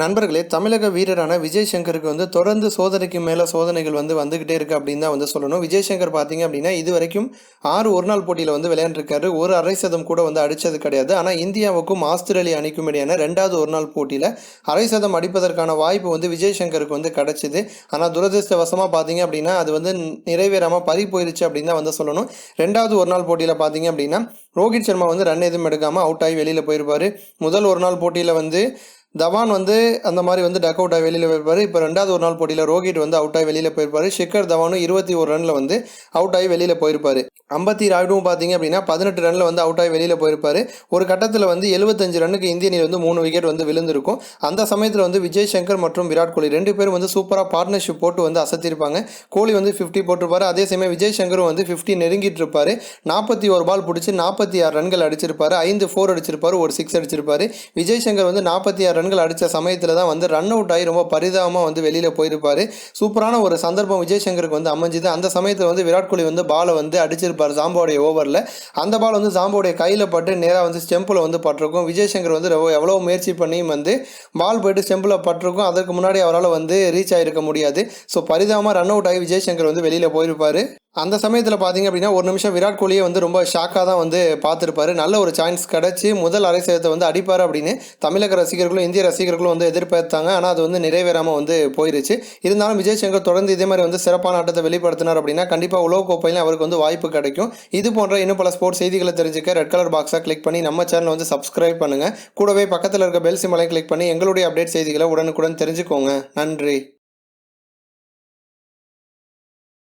நண்பர்களே தமிழக வீரரான விஜய் சங்கருக்கு வந்து தொடர்ந்து சோதனைக்கு மேலே சோதனைகள் வந்து வந்துகிட்டே இருக்குது அப்படின்னு தான் வந்து சொல்லணும். விஜய் சங்கர் பார்த்தீங்க அப்படின்னா இது வரைக்கும் ஆறு ஒரு நாள் போட்டியில் வந்து விளையாண்டுருக்காரு. ஒரு அரை சதம் கூட வந்து அடித்தது கிடையாது. ஆனால் இந்தியாவுக்கும் ஆஸ்திரேலிய அணிக்கும் இடையான ரெண்டாவது ஒரு நாள் போட்டியில் அரை சதம் அடிப்பதற்கான வாய்ப்பு வந்து விஜய் சங்கருக்கு வந்து கிடைச்சிது. ஆனால் துரதிருஷ்டவசமாக பார்த்தீங்க அப்படின்னா அது வந்து நிறைவேறாமல் பறி போயிருச்சு அப்படின்னு தான் வந்து சொல்லணும். ரெண்டாவது ஒரு நாள் போட்டியில் பார்த்தீங்க அப்படின்னா ரோஹித் சர்மா வந்து ரன் எதுவும் எடுக்காமல் அவுட் ஆகி வெளியில் போயிருப்பார். முதல் ஒரு நாள் போட்டியில் வந்து தவான் வந்து அந்த மாதிரி வந்து டக் அவுட் ஆகி வெளியில் போயிருப்பார். இப்போ ரெண்டாவது ஒரு நாள் போட்டியில் ரோஹித் வந்து அவுட் ஆகி வெளியில் போயிருப்பார். ஷிக்கர் தவானும் இருபத்தி ஒரு ரனில் வந்து அவுட் ஆகி வெளியில் போயிருப்பார். ஐம்பத்தி ராய்டும் பார்த்தீங்க அப்படின்னா பதினெட்டு ரனில் வந்து அவுட் ஆகி வெளியில் போயிருப்பார். ஒரு கட்டத்தில் வந்து எழுபத்தஞ்சு ரன்னுக்கு இந்திய அணியில் வந்து மூணு விக்கெட் வந்து விழுந்திருக்கும். அந்த சமயத்தில் வந்து விஜய் சங்கர் மற்றும் விராட் கோலி ரெண்டு பேரும் வந்து சூப்பராக பார்ட்னர்ஷிப் போட்டு வந்து அசத்திருப்பாங்க. கோலி வந்து ஃபிஃப்டி போட்டிருப்பார். அதே சமயம் விஜய் சங்கரும் வந்து ஃபிஃப்டி நெருங்கிட்டு இருப்பார். நாற்பத்தி ஒரு பால் பிடிச்சி நாற்பத்தி ஆறு ரன்கள் அடிச்சிருப்பார். ஐந்து ஃபோர் அடிச்சிருப்பாரு. ஒரு சிக்ஸ் அடிச்சிருப்பார். விஜய் சங்கர் வந்து நாற்பத்தி ஆறு ரன்கள் அடித்த சமயத்தில் தான் வந்து ரன் அவுட் ஆகி ரொம்ப பரிதாபமாக வந்து வெளியில் போயிருப்பார். சூப்பரான ஒரு சந்தர்ப்பம் விஜய் சங்கருக்கு வந்து அமைஞ்சுது. அந்த சமயத்தில் வந்து விராட் கோலி வந்து பாலை வந்து அடிச்சிருப்பார் ஜாம்போடைய ஓவரில் அந்த பால் வந்து ஜாம்போடைய கையில் பட்டு நேராக வந்து ஸ்டெம்பில் வந்து பட்டிருக்கும். விஜய் சங்கர் வந்து ரொம்ப எவ்வளோ முயற்சி பண்ணியும் வந்து பால் போயிட்டு ஸ்டெம்பில் பட்டிருக்கும். அதற்கு முன்னாடி அவரால் வந்து ரீச் ஆகிருக்க முடியாது. ஸோ பரிதாபமாக ரன் அவுட் ஆகி விஜய் சங்கர் வந்து வெளியில் போயிருப்பார். அந்த சமயத்தில் பார்த்தீங்க அப்படின்னா ஒரு நிமிஷம் விராட் கோலியே வந்து ரொம்ப ஷாக்காக தான் வந்து பார்த்துருப்பாரு. நல்ல ஒரு சான்ஸ் கிடச்சி முதல் அரை சதத்தை வந்து அடிப்பார் அப்படின்னு தமிழக ரசிகர்களும் இந்திய ரசிகர்களும் வந்து எதிர்பார்த்தாங்க. ஆனால் அது வந்து நிறைவேறாமல் வந்து போயிருச்சு. இருந்தாலும் விஜய் சங்கர் தொடர்ந்து இதே மாதிரி வந்து சிறப்பான ஆட்டத்தை வெளிப்படுத்தினார் அப்படின்னா கண்டிப்பாக உலகக்கோப்பையிலும் கோப்பையில் அவருக்கு வந்து வாய்ப்பு கிடைக்கும். இது போன்ற இன்னும் பல ஸ்போர்ட்ஸ் செய்திகளை தெரிஞ்சுக்க ரெட் கலர் பாக்ஸாக கிளிக் பண்ணி நம்ம சேனலை வந்து சப்ஸ்கிரைப் பண்ணுங்கள் கூடவே பக்கத்தில் இருக்க பெல் சிம்மலை கிளிக் பண்ணி எங்களுடைய அப்டேட் செய்திகளை உடனுக்குடன் தெரிஞ்சுக்கோங்க. நன்றி.